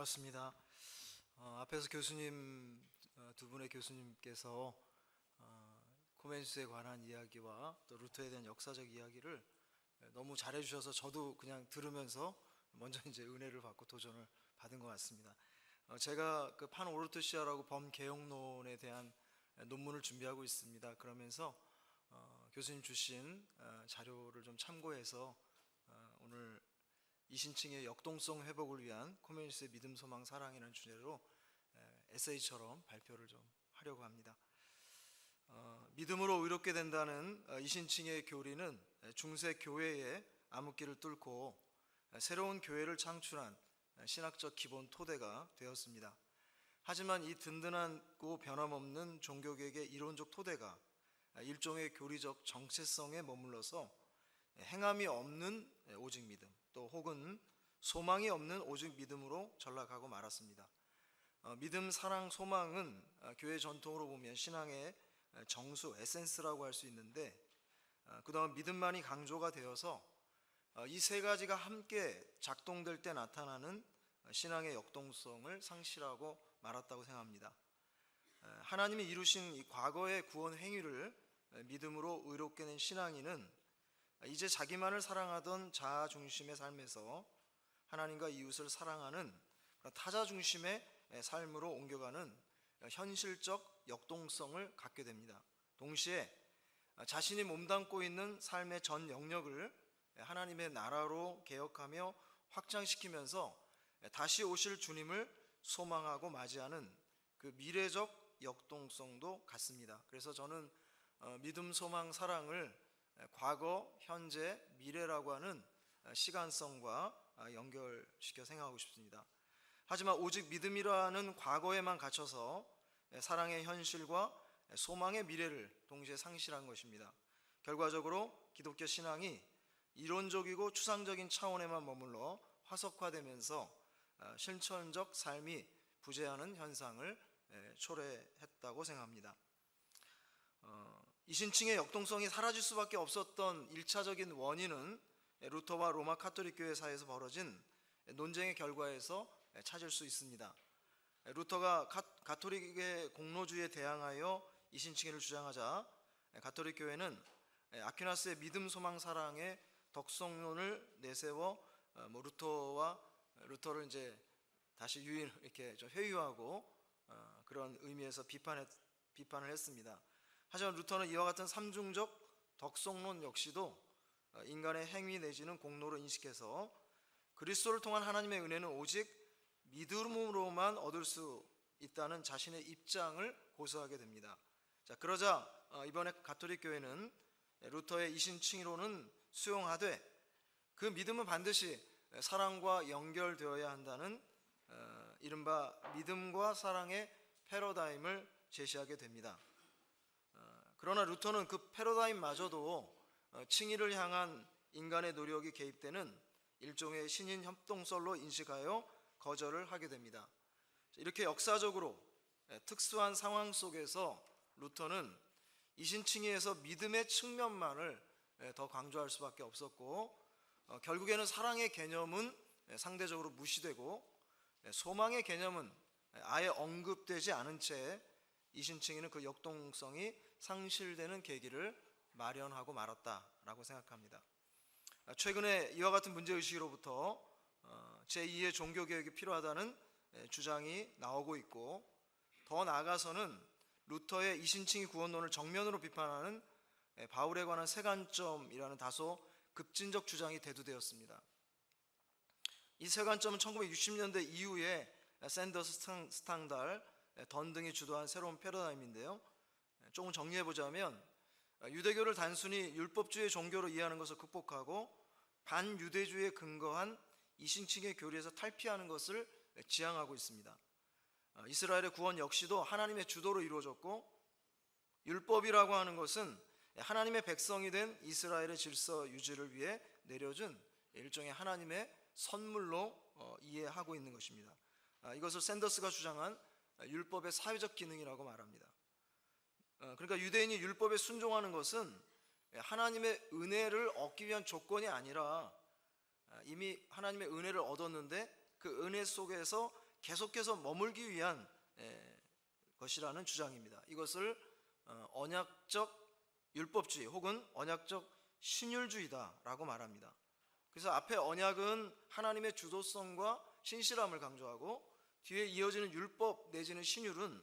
반갑습니다. 어, 앞에서 교수님 어, 두 분의 교수님께서 어, 코멘스에 관한 이야기와 또 루터에 대한 역사적 이야기를 너무 잘해주셔서 저도 그냥 들으면서 먼저 이제 은혜를 받고 도전을 받은 것 같습니다. 어, 제가 그 판 오르토시아라고 범개혁론에 대한 논문을 준비하고 있습니다. 그러면서 어, 교수님 주신 어, 자료를 좀 참고해서 어, 오늘 이신층의 역동성 회복을 위한 코메니스의 믿음, 소망, 사랑이라는 주제로 에, 에세이처럼 발표를 좀 하려고 합니다. 어, 믿음으로 의롭게 된다는 어, 이신층의 교리는 에, 중세 교회의 암흑기를 뚫고 에, 새로운 교회를 창출한 에, 신학적 기본 토대가 되었습니다. 하지만 이 든든하고 변함없는 종교개혁의 이론적 토대가 에, 일종의 교리적 정체성에 머물러서 에, 행함이 없는 에, 오직 믿음 또 혹은 소망이 없는 오직 믿음으로 전락하고 말았습니다. 어, 믿음, 사랑, 소망은 어, 교회 전통으로 보면 신앙의 어, 정수, 에센스라고 할 수 있는데 어, 그동안 믿음만이 강조가 되어서 어, 이세 가지가 함께 작동될 때 나타나는 어, 신앙의 역동성을 상실하고 말았다고 생각합니다. 어, 하나님이 이루신 이 과거의 구원 행위를 어, 믿음으로 의롭게 낸 신앙인은 이제 자기만을 사랑하던 자아 중심의 삶에서 하나님과 이웃을 사랑하는 타자 중심의 삶으로 옮겨가는 현실적 역동성을 갖게 됩니다. 동시에 자신이 몸담고 있는 삶의 전 영역을 하나님의 나라로 개혁하며 확장시키면서 다시 오실 주님을 소망하고 맞이하는 그 미래적 역동성도 같습니다. 그래서 저는 어, 믿음, 소망, 사랑을 과거, 현재, 미래라고 하는 시간성과 연결시켜 생각하고 싶습니다. 하지만 오직 믿음이라는 과거에만 갇혀서 사랑의 현실과 소망의 미래를 동시에 상실한 것입니다. 결과적으로 기독교 신앙이 이론적이고 추상적인 차원에만 머물러 화석화되면서 실천적 삶이 부재하는 현상을 초래했다고 생각합니다. 어, 이신층의 역동성이 사라질 수밖에 없었던 일차적인 원인은 루터와 로마 카톨릭 교회 사이에서 벌어진 논쟁의 결과에서 찾을 수 있습니다. 루터가 가톨릭의 공로주의에 대항하여 이신층회를 주장하자 가톨릭 교회는 아퀴나스의 믿음, 소망, 사랑의 덕성론을 내세워 어, 뭐 루터와 루터를 이제 다시 유인 이렇게 좀 회유하고 어, 그런 의미에서 비판했, 비판을 했습니다. 하지만 루터는 이와 같은 삼중적 덕성론 역시도 어, 인간의 행위 내지는 공로로 인식해서 그리스도를 통한 하나님의 은혜는 오직 믿음으로만 얻을 수 있다는 자신의 입장을 고수하게 됩니다. 자, 그러자 어, 이번에 가톨릭 교회는 루터의 이신칭의로는 수용하되 그 믿음은 반드시 사랑과 연결되어야 한다는 어, 이른바 믿음과 사랑의 패러다임을 제시하게 됩니다. 어, 그러나 루터는 그 패러다임마저도 칭의를 향한 인간의 노력이 개입되는 일종의 신인 협동설로 인식하여 거절을 하게 됩니다. 이렇게 역사적으로 특수한 상황 속에서 루터는 이신칭의에서 믿음의 측면만을 더 강조할 수밖에 없었고 어, 결국에는 사랑의 개념은 상대적으로 무시되고 소망의 개념은 아예 언급되지 않은 채 이신칭의는 그 역동성이 상실되는 계기를 마련하고 말았다라고 생각합니다. 아, 최근에 이와 같은 문제 의식으로부터 어, 제2의 종교 개혁이 필요하다는 주장이 나오고 있고 더 나아가서는 루터의 이신칭의 구원론을 정면으로 비판하는 바울에 관한 세관점이라는 다소 급진적 주장이 대두되었습니다. 이 세관점은 1960년대 이후에 샌더스 스탕달, 던 등이 주도한 새로운 패러다임인데요. 조금 정리해 보자면 유대교를 단순히 율법주의 종교로 이해하는 것을 극복하고 반유대주의에 근거한 이신칭의 교리에서 탈피하는 것을 지향하고 있습니다. 어, 이스라엘의 구원 역시도 하나님의 주도로 이루어졌고 율법이라고 하는 것은 하나님의 백성이 된 이스라엘의 질서 유지를 위해 내려준 일종의 하나님의 선물로 어, 이해하고 있는 것입니다. 아, 이것을 샌더스가 주장한 율법의 사회적 기능이라고 말합니다. 어, 그러니까 유대인이 율법에 순종하는 것은 하나님의 은혜를 얻기 위한 조건이 아니라 아, 이미 하나님의 은혜를 얻었는데 그 은혜 속에서 계속해서 머물기 위한 에, 것이라는 주장입니다. 이것을 어, 언약적 율법주의 혹은 언약적 신율주의다라고 말합니다. 그래서 앞에 언약은 하나님의 주도성과 신실함을 강조하고 뒤에 이어지는 율법 내지는 신율은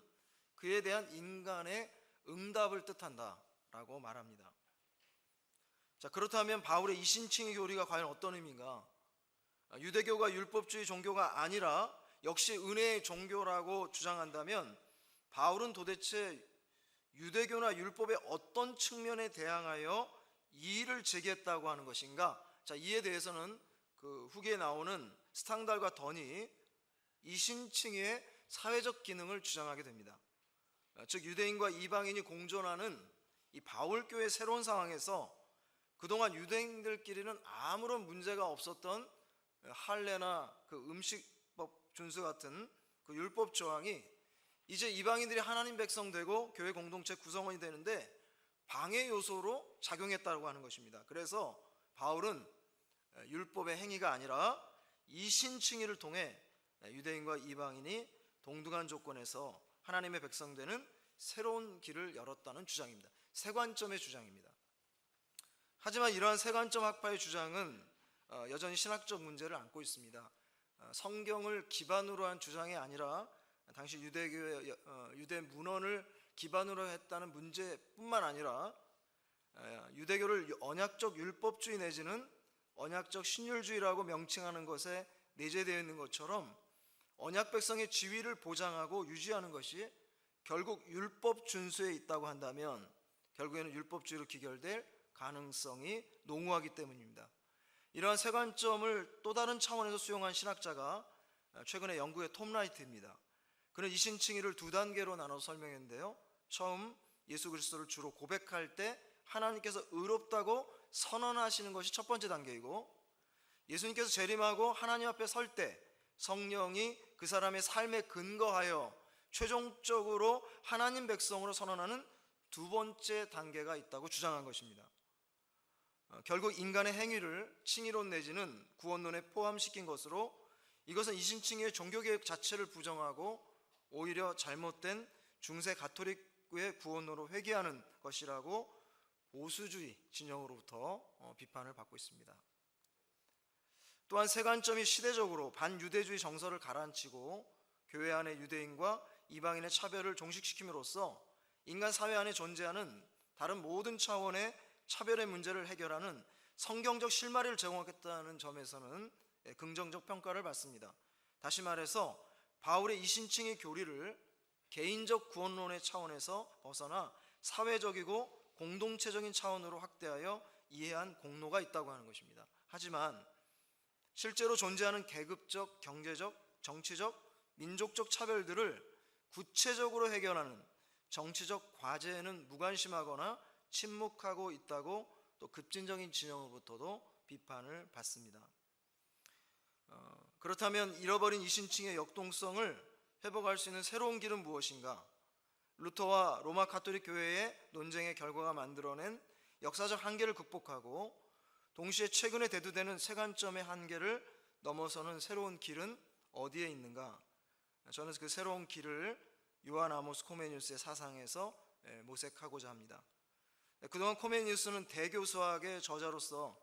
그에 대한 인간의 응답을 뜻한다라고 말합니다. 자, 그렇다면 바울의 이신칭의 교리가 과연 어떤 의미인가? 아, 유대교가 율법주의 종교가 아니라 역시 은혜의 종교라고 주장한다면 바울은 도대체 유대교나 율법의 어떤 측면에 대항하여 이의를 제기했다고 하는 것인가? 자, 이에 대해서는 그 후기에 나오는 스탕달과 던이 이신칭의 사회적 기능을 주장하게 됩니다. 아, 즉 유대인과 이방인이 공존하는 이 바울교의 새로운 상황에서 그동안 유대인들끼리는 아무런 문제가 없었던 할례나 그 음식법 준수 같은 그 율법 조항이 이제 이방인들이 하나님 백성 되고 교회 공동체 구성원이 되는데 방해 요소로 작용했다고 하는 것입니다. 그래서 바울은 율법의 행위가 아니라 이 신칭의를 통해 유대인과 이방인이 동등한 조건에서 하나님의 백성 되는 새로운 길을 열었다는 주장입니다. 세 관점의 주장입니다. 하지만 이러한 세 관점 학파의 주장은 어, 여전히 신학적 문제를 안고 있습니다. 어, 성경을 기반으로 한 주장이 아니라 당시 유대교의 어, 유대 문헌을 기반으로 했다는 문제뿐만 아니라 어, 유대교를 언약적 율법주의 내지는 언약적 신율주의라고 명칭하는 것에 내재되어 있는 것처럼 언약 백성의 지위를 보장하고 유지하는 것이 결국 율법 준수에 있다고 한다면 결국에는 율법주의로 기결될 가능성이 농후하기 때문입니다. 이러한 세관점을 또 다른 차원에서 수용한 신학자가 최근에 영국의 톰 라이트입니다. 그는 이신칭의를 두 단계로 나눠 설명했는데요. 처음 예수 그리스도를 주로 고백할 때 하나님께서 의롭다고 선언하시는 것이 첫 번째 단계이고 예수님께서 재림하고 하나님 앞에 설 때 성령이 그 사람의 삶에 근거하여 최종적으로 하나님 백성으로 선언하는 두 번째 단계가 있다고 주장한 것입니다. 어, 결국 인간의 행위를 칭의론 내지는 구원론에 포함시킨 것으로 이것은 이신칭의 종교개혁 자체를 부정하고 오히려 잘못된 중세 가톨릭의 구원으로 회귀하는 것이라고 보수주의 진영으로부터 어, 비판을 받고 있습니다. 또한 세관점이 시대적으로 반유대주의 정서를 가라앉히고 교회 안의 유대인과 이방인의 차별을 종식시킴으로써 인간 사회 안에 존재하는 다른 모든 차원의 차별의 문제를 해결하는 성경적 실마리를 제공하겠다는 점에서는 예, 긍정적 평가를 받습니다. 다시 말해서 바울의 이신칭의 교리를 개인적 구원론의 차원에서 벗어나 사회적이고 공동체적인 차원으로 확대하여 이해한 공로가 있다고 하는 것입니다. 하지만 실제로 존재하는 계급적, 경제적, 정치적, 민족적 차별들을 구체적으로 해결하는 정치적 과제에는 무관심하거나 침묵하고 있다고 또 급진적인 진영으로부터도 비판을 받습니다. 어, 그렇다면 잃어버린 이신칭의 역동성을 회복할 수 있는 새로운 길은 무엇인가? 루터와 로마 카톨릭 교회의 논쟁의 결과가 만들어낸 역사적 한계를 극복하고 동시에 최근에 대두되는 세관점의 한계를 넘어서는 새로운 길은 어디에 있는가? 저는 그 새로운 길을 요한 아모스 코메니우스의 사상에서 예, 모색하고자 합니다. 그동안 코메니우스는 대교 수학의 저자로서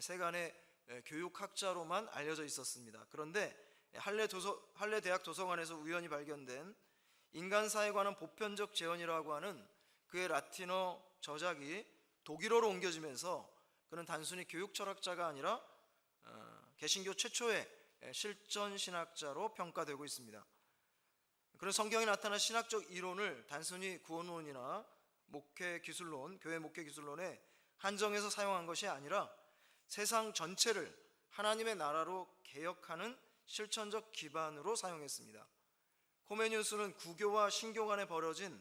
세간의 교육학자로만 알려져 있었습니다. 그런데 할레 도서 할레 대학 도서관에서 우연히 발견된 인간 사에 관한 보편적 재현이라고 하는 그의 라틴어 저작이 독일어로 옮겨지면서 그는 단순히 교육 철학자가 아니라 어, 개신교 최초의 실전 신학자로 평가되고 있습니다. 그런 성경에 나타난 신학적 이론을 단순히 구원론이나 목회 기술론, 교회 목회 기술론에 한정해서 사용한 것이 아니라 세상 전체를 하나님의 나라로 개혁하는 실천적 기반으로 사용했습니다. 코메니우스는 구교와 신교 간에 벌어진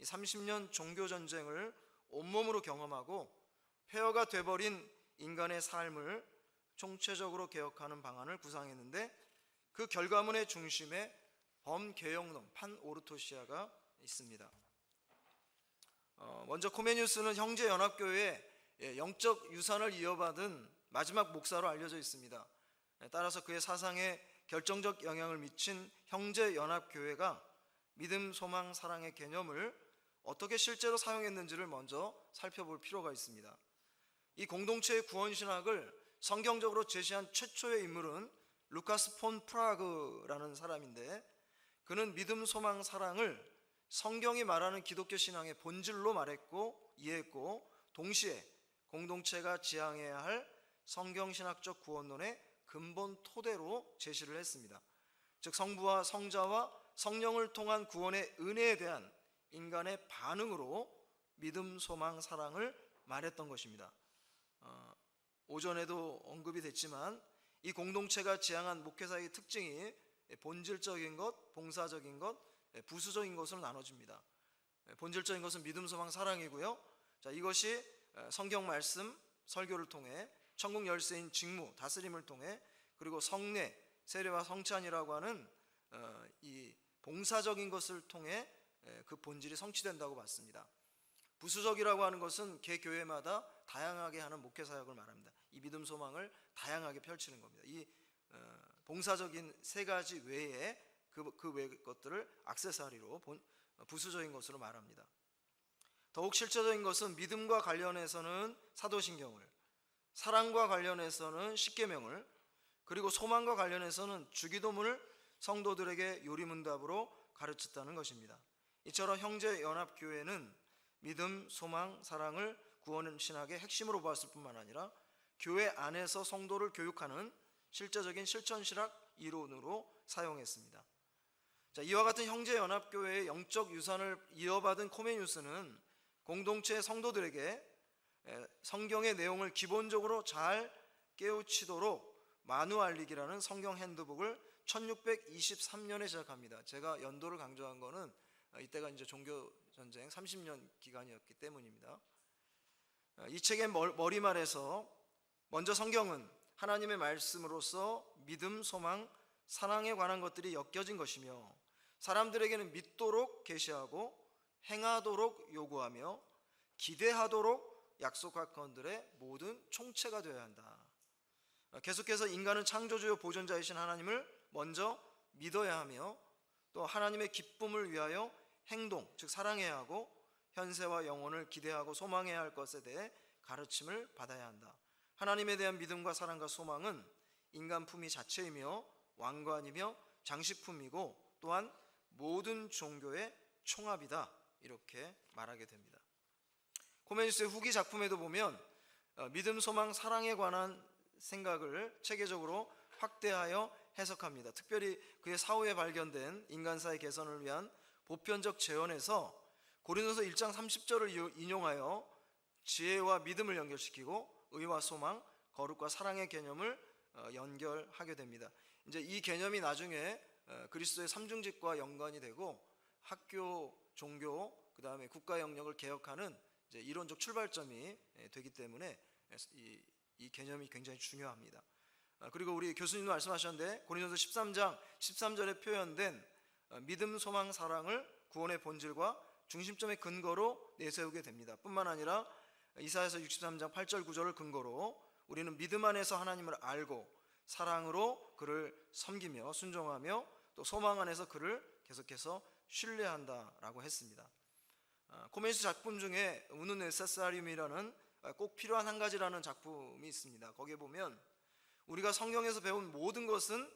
30년 종교 전쟁을 온몸으로 경험하고 폐허가 돼버린 인간의 삶을 총체적으로 개혁하는 방안을 구상했는데 그 결과물의 중심에 범개혁론 판 오르토시아가 있습니다. 어, 먼저 코메니우스는 형제 연합교회의 예, 영적 유산을 이어받은 마지막 목사로 알려져 있습니다. 예, 따라서 그의 사상에 결정적 영향을 미친 형제 연합 교회가 믿음, 소망, 사랑의 개념을 어떻게 실제로 사용했는지를 먼저 살펴볼 필요가 있습니다. 이 공동체의 구원 신학을 성경적으로 제시한 최초의 인물은 루카스 폰 프라그라는 사람인데 그는 믿음, 소망, 사랑을 성경이 말하는 기독교 신앙의 본질로 말했고 이해했고 동시에 공동체가 지향해야 할 성경 신학적 구원론의 근본 토대로 제시를 했습니다. 즉 성부와 성자와 성령을 통한 구원의 은혜에 대한 인간의 반응으로 믿음, 소망, 사랑을 말했던 것입니다. 어, 오전에도 언급이 됐지만 이 공동체가 지향한 목회사의 특징이 본질적인 것, 봉사적인 것, 부수적인 것으로 나눠집니다. 본질적인 것은 믿음, 소망, 사랑이고요. 자, 이것이 성경 말씀, 설교를 통해 천국 열쇠인 직무, 다스림을 통해 그리고 성례, 세례와 성찬이라고 하는 어, 이 봉사적인 것을 통해 그 본질이 성취된다고 봤습니다. 부수적이라고 하는 것은 개 교회마다 다양하게 하는 목회 사역을 말합니다. 이 믿음 소망을 다양하게 펼치는 겁니다. 이 어, 봉사적인 세 가지 외에 그, 그 외 것들을 악세사리로 본, 부수적인 것으로 말합니다. 더욱 실제적인 것은 믿음과 관련해서는 사도신경을, 사랑과 관련해서는 십계명을, 그리고 소망과 관련해서는 주기도문을 성도들에게 요리문답으로 가르쳤다는 것입니다. 이처럼 형제 연합 교회는 믿음, 소망, 사랑을 구원 신학의 핵심으로 보았을 뿐만 아니라 교회 안에서 성도를 교육하는 실제적인 실천 신학 이론으로 사용했습니다. 자, 이와 같은 형제 연합 교회의 영적 유산을 이어받은 코메니우스는 공동체 성도들에게 성경의 내용을 기본적으로 잘 깨우치도록 마누알릭이라는 성경 핸드북을 1623년에 시작합니다. 제가 연도를 강조한 거는 이때가 이제 종교 전쟁 30년 기간이었기 때문입니다. 이 책의 머리말에서 먼저 성경은 하나님의 말씀으로서 믿음, 소망, 사랑에 관한 것들이 엮여진 것이며 사람들에게는 믿도록 계시하고 행하도록 요구하며 기대하도록 약속할 건들의 모든 총체가 되어야 한다. 계속해서 인간은 창조주요 보존자이신 하나님을 먼저 믿어야 하며 또 하나님의 기쁨을 위하여 행동, 즉 사랑해야 하고 현세와 영혼을 기대하고 소망해야 할 것에 대해 가르침을 받아야 한다. 하나님에 대한 믿음과 사랑과 소망은 인간 품위 자체이며 왕관이며 장식품이고 또한 모든 종교의 총합이다. 이렇게 말하게 됩니다. 코메니스의 후기 작품에도 보면 어, 믿음, 소망, 사랑에 관한 생각을 체계적으로 확대하여 해석합니다. 특별히 그의 사후에 발견된 인간사의 개선을 위한 보편적 재원에서 고린도서 1장 30절을 인용하여 지혜와 믿음을 연결시키고 의와 소망, 거룩과 사랑의 개념을 어, 연결하게 됩니다. 이제 이 개념이 나중에 어, 그리스도의 삼중직과 연관이 되고 학교, 종교, 그 다음에 국가 영역을 개혁하는 이론적 출발점이 되기 때문에 이, 이 개념이 굉장히 중요합니다. 아, 그리고 우리 교수님도 말씀하셨는데 고린도서 13장 13절에 표현된 어, 믿음, 소망, 사랑을 구원의 본질과 중심점의 근거로 내세우게 됩니다. 뿐만 아니라 이사야서 63장 8절 9절을 근거로 우리는 믿음 안에서 하나님을 알고 사랑으로 그를 섬기며 순종하며 또 소망 안에서 그를 계속해서 신뢰한다라고 했습니다. 아, 코메니스 작품 중에 우는 에세사리움이라는 꼭 필요한 한 가지라는 작품이 있습니다. 거기에 보면 우리가 성경에서 배운 모든 것은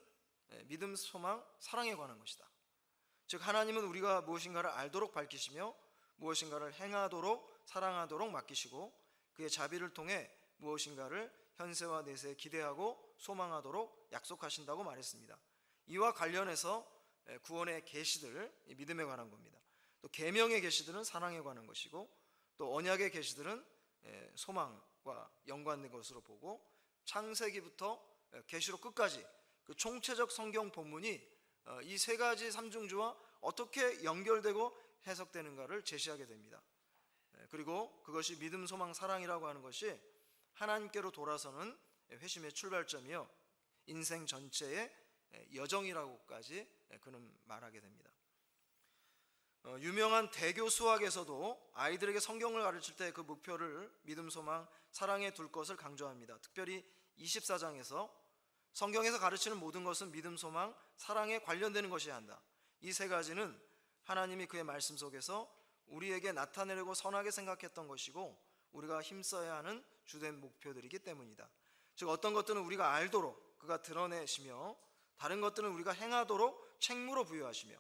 믿음, 소망, 사랑에 관한 것이다. 즉 하나님은 우리가 무엇인가를 알도록 밝히시며 무엇인가를 행하도록 사랑하도록 맡기시고 그의 자비를 통해 무엇인가를 현세와 내세에 기대하고 소망하도록 약속하신다고 말했습니다. 이와 관련해서 구원의 계시들 믿음에 관한 겁니다. 또 계명의 계시들은 사랑에 관한 것이고 또 언약의 계시들은 소망과 연관된 것으로 보고 창세기부터 계시록 끝까지 그 총체적 성경 본문이 어, 이 세 가지 삼중주와 어떻게 연결되고 해석되는가를 제시하게 됩니다. 그리고 그것이 믿음, 소망, 사랑이라고 하는 것이 하나님께로 돌아서는 회심의 출발점이요 인생 전체의 여정이라고까지 그는 말하게 됩니다. 어, 유명한 대교 수학에서도 아이들에게 성경을 가르칠 때 그 목표를 믿음, 소망, 사랑에 둘 것을 강조합니다. 특별히 24장에서 성경에서 가르치는 모든 것은 믿음, 소망, 사랑에 관련되는 것이어야 한다. 이 세 가지는 하나님이 그의 말씀 속에서 우리에게 나타내려고 선하게 생각했던 것이고 우리가 힘써야 하는 주된 목표들이기 때문이다. 즉 어떤 것들은 우리가 알도록 그가 드러내시며 다른 것들은 우리가 행하도록 책무로 부여하시며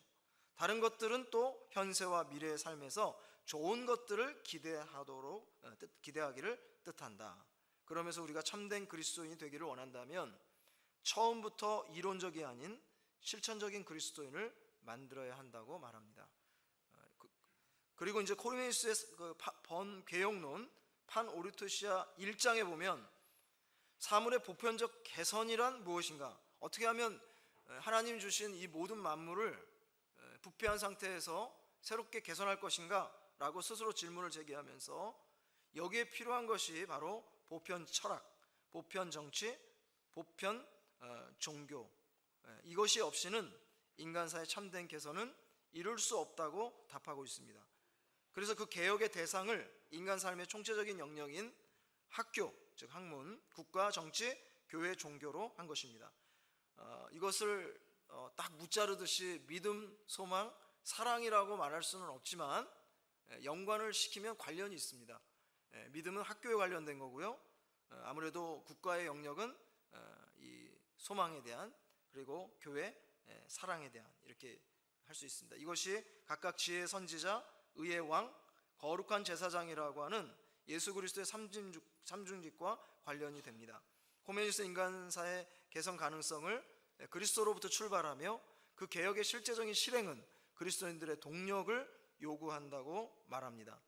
다른 것들은 또 현세와 미래의 삶에서 좋은 것들을 기대하도록 어, 뜻- 기대하기를 뜻한다. 그러면서 우리가 참된 그리스도인이 되기를 원한다면 처음부터 이론적이 아닌 실천적인 그리스도인을 만들어야 한다고 말합니다. 어, 그- 그리고 이제 코르네리스의 그 파- 번개혁론 판 오르토시아 1장에 보면 사물의 보편적 개선이란 무엇인가? 어떻게 하면 에, 하나님 주신 이 모든 만물을 에, 부패한 상태에서 새롭게 개선할 것인가? 라고 스스로 질문을 제기하면서 여기에 필요한 것이 바로 보편 철학, 보편 정치, 보편 어, 종교 에, 이것이 없이는 인간사의 참된 개선은 이룰 수 없다고 답하고 있습니다. 그래서 그 개혁의 대상을 인간 삶의 총체적인 영역인 학교, 즉 학문, 국가, 정치, 교회, 종교로 한 것입니다. 어, 이것을 어, 딱 무자르듯이 믿음, 소망, 사랑이라고 말할 수는 없지만 에, 연관을 시키면 관련이 있습니다. 에, 믿음은 학교에 관련된 거고요. 어, 아무래도 국가의 영역은 어, 이 소망에 대한 그리고 교회 에, 사랑에 대한 이렇게 할 수 있습니다. 이것이 각각 지혜의 선지자, 의의 왕, 거룩한 제사장이라고 하는 예수 그리스도의 삼중직, 삼중직과 관련이 됩니다. 코메니스 인간사의 개선 가능성을 그리스도로부터 출발하며 그 개혁의 실제적인 실행은 그리스도인들의 동력을 요구한다고 말합니다.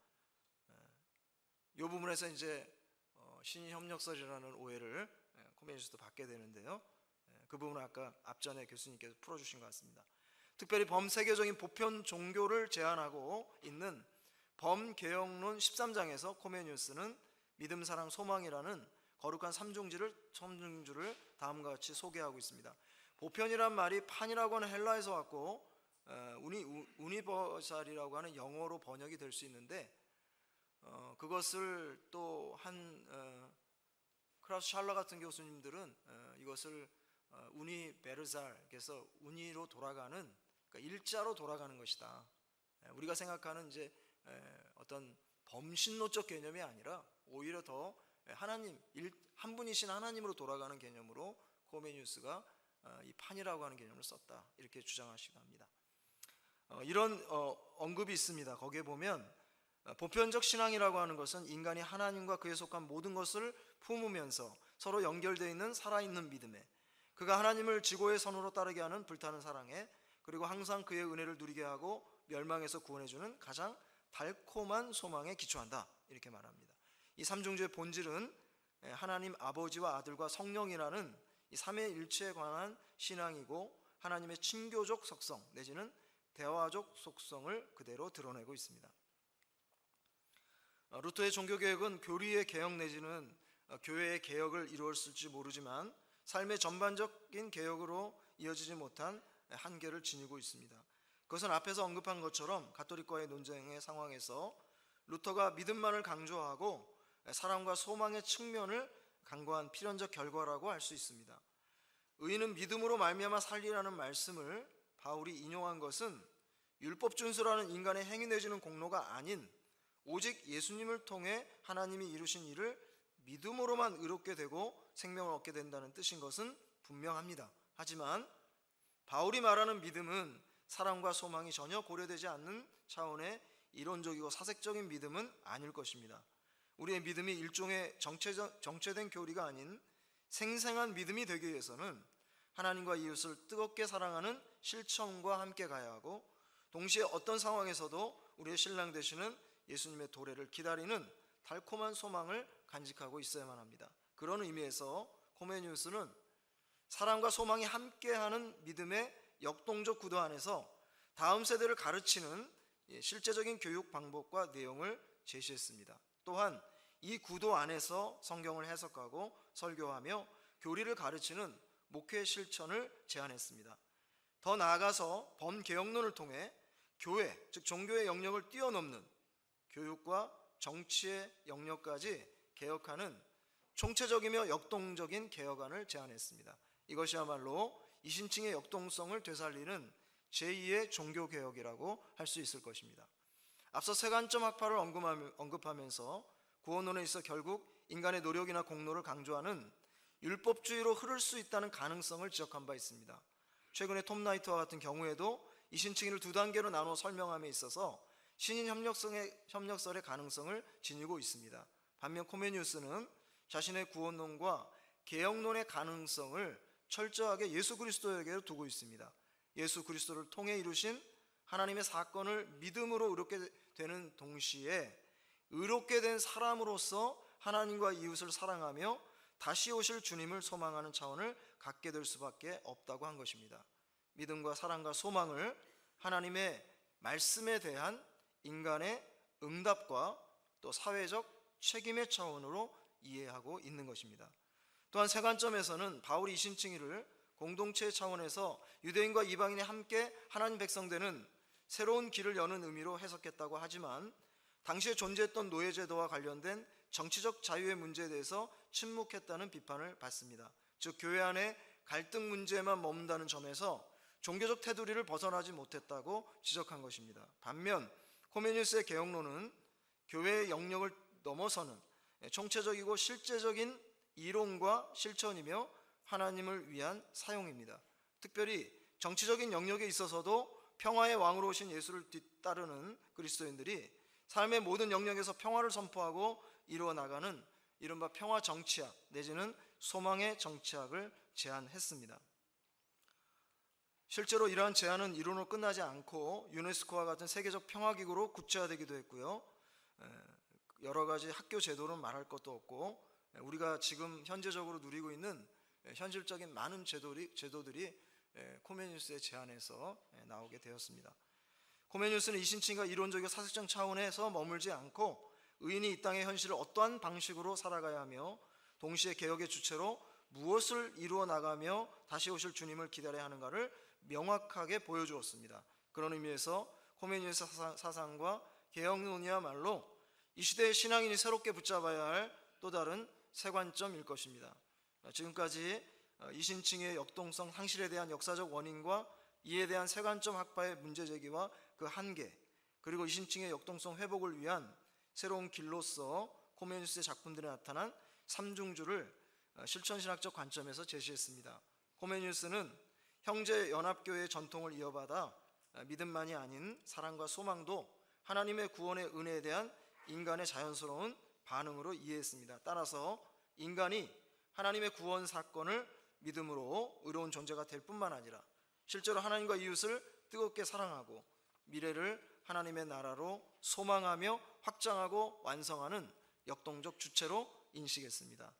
이 부분에서 이제 어, 신인 협력설이라는 오해를 예, 코메니스도 받게 되는데요. 예, 그 부분은 아까 앞전에 교수님께서 풀어주신 것 같습니다. 특별히 범세계적인 보편 종교를 제안하고 있는 범개혁론 13장에서 코메니우스는 믿음, 사랑, 소망이라는 거룩한 삼중지를 삼중주를 다음과 같이 소개하고 있습니다. 보편이란 말이 판이라고 하는 헬라에서 왔고 어, 우니 우- 우니버살이라고 하는 영어로 번역이 될 수 있는데 어, 그것을 또한 어, 크라우스 샬러 같은 교수님들은 어, 이것을 어, 우니 베르살 그래서 운이로 돌아가는 그러니까 일자로 돌아가는 것이다. 에, 우리가 생각하는 이제 에, 어떤 범신론적 개념이 아니라 오히려 더 하나님 일, 한 분이신 하나님으로 돌아가는 개념으로 코메니우스가 어, 이 판이라고 하는 개념을 썼다 이렇게 주장하시고 합니다. 어, 이런 어, 언급이 있습니다. 거기에 보면 어, 보편적 신앙이라고 하는 것은 인간이 하나님과 그에 속한 모든 것을 품으면서 서로 연결되어 있는 살아있는 믿음에 그가 하나님을 지고의 선으로 따르게 하는 불타는 사랑에 그리고 항상 그의 은혜를 누리게 하고 멸망에서 구원해 주는 가장 달콤한 소망에 기초한다 이렇게 말합니다. 이 삼중주의 본질은 예, 하나님 아버지와 아들과 성령이라는 이 삼위일체에 관한 신앙이고 하나님의 친교적 속성 내지는 대화적 속성을 그대로 드러내고 있습니다. 어, 루터의 종교개혁은 교리의 개혁 내지는 어, 교회의 개혁을 이루었을지 모르지만 삶의 전반적인 개혁으로 이어지지 못한 한계를 지니고 있습니다. 그것은 앞에서 언급한 것처럼 가톨릭과의 논쟁의 상황에서 루터가 믿음만을 강조하고 사랑과 소망의 측면을 강구한 필연적 결과라고 할 수 있습니다. 의인은 믿음으로 말미암아 살리라는 말씀을 바울이 인용한 것은 율법 준수라는 인간의 행위 내지는 공로가 아닌 오직 예수님을 통해 하나님이 이루신 일을 믿음으로만 의롭게 되고 생명을 얻게 된다는 뜻인 것은 분명합니다. 하지만 바울이 말하는 믿음은 사랑과 소망이 전혀 고려되지 않는 차원의 이론적이고 사색적인 믿음은 아닐 것입니다. 우리의 믿음이 일종의 정체된 교리가 아닌 생생한 믿음이 되기 위해서는 하나님과 이웃을 뜨겁게 사랑하는 실천과 함께 가야 하고 동시에 어떤 상황에서도 우리의 신랑 되시는 예수님의 도래를 기다리는 달콤한 소망을 간직하고 있어야만 합니다. 그런 의미에서 코메니우스는 사랑과 소망이 함께하는 믿음의 역동적 구도 안에서 다음 세대를 가르치는 예, 실제적인 교육 방법과 내용을 제시했습니다. 또한 이 구도 안에서 성경을 해석하고 설교하며 교리를 가르치는 목회 실천을 제안했습니다. 더 나아가서 범개혁론을 통해 교회, 즉 종교의 영역을 뛰어넘는 교육과 정치의 영역까지 개혁하는 총체적이며 역동적인 개혁안을 제안했습니다. 이것이야말로 이신층의 역동성을 되살리는 제2의 종교 개혁이라고 할 수 있을 것입니다. 앞서 세관점 학파를 언급하면서 구원론에 있어 결국 인간의 노력이나 공로를 강조하는 율법주의로 흐를 수 있다는 가능성을 지적한 바 있습니다. 최근에 톰 나이트와 같은 경우에도 이신층을 두 단계로 나눠 설명함에 있어서 신인 협력성의 협력설의 가능성을 지니고 있습니다. 반면 코메니우스는 자신의 구원론과 개혁론의 가능성을 철저하게 예수 그리스도에게 두고 있습니다. 예수 그리스도를 통해 이루신 하나님의 사건을 믿음으로 의롭게 되는 동시에 의롭게 된 사람으로서 하나님과 이웃을 사랑하며 다시 오실 주님을 소망하는 차원을 갖게 될 수밖에 없다고 한 것입니다. 믿음과 사랑과 소망을 하나님의 말씀에 대한 인간의 응답과 또 사회적 책임의 차원으로 이해하고 있는 것입니다. 또한 세 관점에서는 바울이 이신칭이를 공동체 차원에서 유대인과 이방인이 함께 하나님 백성 되는 새로운 길을 여는 의미로 해석했다고 하지만 당시에 존재했던 노예제도와 관련된 정치적 자유의 문제에 대해서 침묵했다는 비판을 받습니다. 즉 교회 안에 갈등 문제만 머문다는 점에서 종교적 테두리를 벗어나지 못했다고 지적한 것입니다. 반면 코메니우스의 개혁론은 교회의 영역을 넘어서는 총체적이고 실제적인 이론과 실천이며 하나님을 위한 사용입니다. 특별히 정치적인 영역에 있어서도 평화의 왕으로 오신 예수를 뒤따르는 그리스도인들이 삶의 모든 영역에서 평화를 선포하고 이루어 나가는 이른바 평화 정치학 내지는 소망의 정치학을 제안했습니다. 실제로 이러한 제안은 이론으로 끝나지 않고 유네스코와 같은 세계적 평화기구로 구체화되기도 했고요. 에, 여러 가지 학교 제도는 말할 것도 없고 에, 우리가 지금 현재적으로 누리고 있는 에, 현실적인 많은 제도들이, 제도들이 에, 코메니우스의 제안에서 에, 나오게 되었습니다. 코메니우스는 이신칭과 이론적이고 사색적 차원에서 머물지 않고 의인이 이 땅의 현실을 어떠한 방식으로 살아가야 하며 동시에 개혁의 주체로 무엇을 이루어 나가며 다시 오실 주님을 기다려야 하는가를 명확하게 보여주었습니다. 그런 의미에서 사상- 사상과 개혁론이야말로 이 시대의 신앙인이 새롭게 붙잡아야 할 또 다른 세 관점일 것입니다. 지금까지 어, 이신칭의 역동성 상실에 대한 역사적 원인과 이에 대한 세 관점 학파의 문제 제기와 그 한계 그리고 이신칭의 역동성 회복을 위한 새로운 길로서 코메니우스의 작품들에 나타난 삼중주를 어, 실천신학적 관점에서 제시했습니다. 코메니우스는 형제 연합교회의 전통을 이어받아 어, 믿음만이 아닌 사랑과 소망도 하나님의 구원의 은혜에 대한 인간의 자연스러운 반응으로 이해했습니다. 따라서 인간이 하나님의 구원 사건을 믿음으로 의로운 존재가 될 뿐만 아니라 실제로 하나님과 이웃을 뜨겁게 사랑하고 미래를 하나님의 나라로 소망하며 확장하고 완성하는 역동적 주체로 인식했습니다.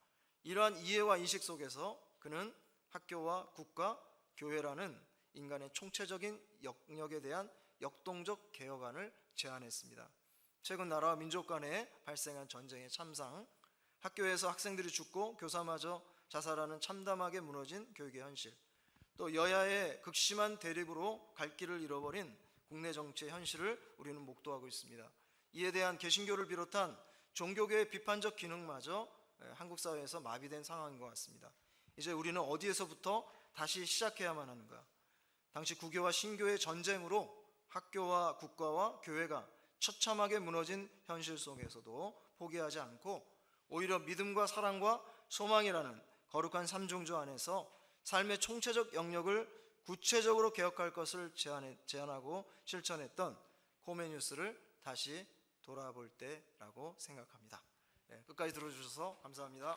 이러한 이해와 인식 속에서 그는 학교와 국가, 교회라는 인간의 총체적인 영역에 대한 역동적 개혁안을 제안했습니다. 최근 나라와 민족 간에 발생한 전쟁의 참상, 학교에서 학생들이 죽고 교사마저 자살하는 참담하게 무너진 교육의 현실, 또 여야의 극심한 대립으로 갈 길을 잃어버린 국내 정치의 현실을 우리는 목도하고 있습니다. 이에 대한 개신교를 비롯한 종교계의 비판적 기능마저 에, 한국 사회에서 마비된 상황인 것 같습니다. 이제 우리는 어디에서부터 다시 시작해야만 하는가? 당시 구교와 신교의 전쟁으로 학교와 국가와 교회가 처참하게 무너진 현실 속에서도 포기하지 않고 오히려 믿음과 사랑과 소망이라는 거룩한 삼중주 안에서 삶의 총체적 영역을 구체적으로 개혁할 것을 제안하고 실천했던 코메니우스를 다시 돌아볼 때라고 생각합니다. 네, 끝까지 들어주셔서 감사합니다.